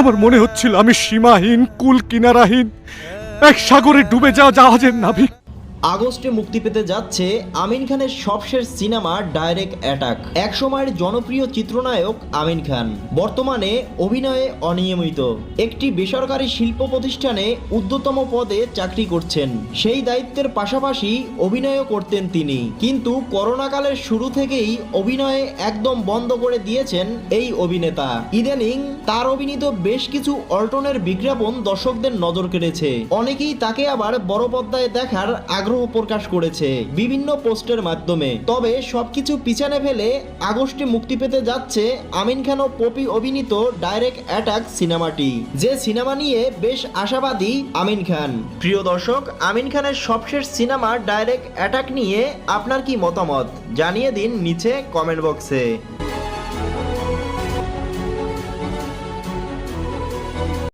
আমার মনে হচ্ছিল আমি সীমাহীন কুল কিনারাহীন। এক সাগরে ডুবে যাওয়া জাহাজের নাবিক। আগস্টে মুক্তি পেতে যাচ্ছে আমিন খানের সবশেষ সিনেমা ডাইরেক্ট অ্যাটাক। একসময়ের জনপ্রিয় চিত্রনায়ক আমিন খান। বর্তমানে অভিনয়ে অনিয়মিত। একটি বেসরকারি শিল্প প্রতিষ্ঠানে ঊর্ধ্বতম পদে চাকরি করছেন। সেই দায়িত্বের পাশাপাশি অভিনয়ও করতেন তিনি। কিন্তু করোনাকালের শুরু থেকেই অভিনয়ে একদম বন্ধ করে দিয়েছেন এই অভিনেতা। ইদানিং তার অভিনীত বেশ কিছু অল্টনের বিজ্ঞাপন দর্শকদের নজর কেড়েছে। অনেকেই তাকে আবার বড় পর্দায় দেখার আগ্রহ প্রকাশ করেছে বিভিন্ন পোস্টের মাধ্যমে। তবে সবকিছু পিছনে ফেলে আগস্টে মুক্তি পেতে যাচ্ছে আমিন খান ও পপি অভিনীত ডাইরেক্ট অ্যাটাক সিনেমাটি, যে সিনেমা নিয়ে বেশ আশাবাদী আমিন খান। প্রিয় দর্শক, আমিন খানের সবশেষ সিনেমা ডাইরেক্ট অ্যাটাক নিয়ে আপনার কি মতামত? জানিয়ে দিন নিচে কমেন্ট বক্সে।